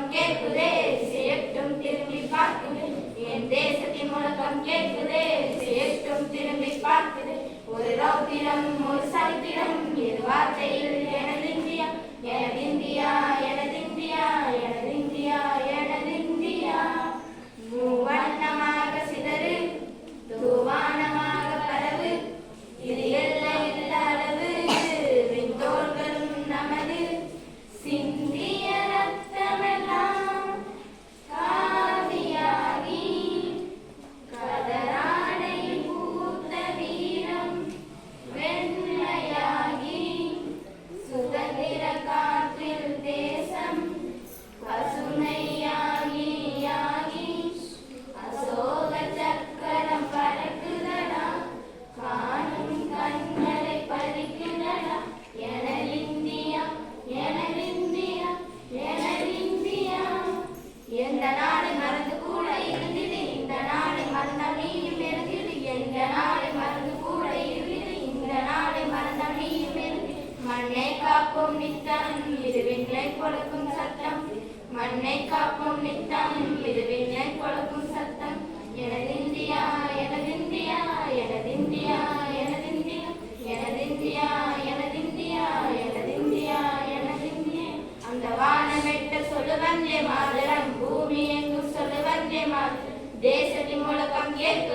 முழக்கம் கேட்குதே செய்யட்டும் திரும்பி பார்க்குது. என் தேசத்தின் முழக்கம் கேட்குதே. மண்ணை காப்போம் நித்தம் இது விண்ணை கொடுக்கும் சத்தம். மண்ணை காப்போம் நித்தம் இது விண்ணை கொடுக்கும் சத்தம். எனது இந்தியா எனது இந்தியா எனது இந்தியா எனது இந்தியா எனது இந்தியா எனது இந்தியா எனது இந்தியா எனது இந்தியா அந்த வானம் எட்டு சொல்லு வந்தே மாதரம் பூமி எங்கும் சொல்லு வந்தே மாதரம். தேசத்தின் முழக்கம் கேட்குதே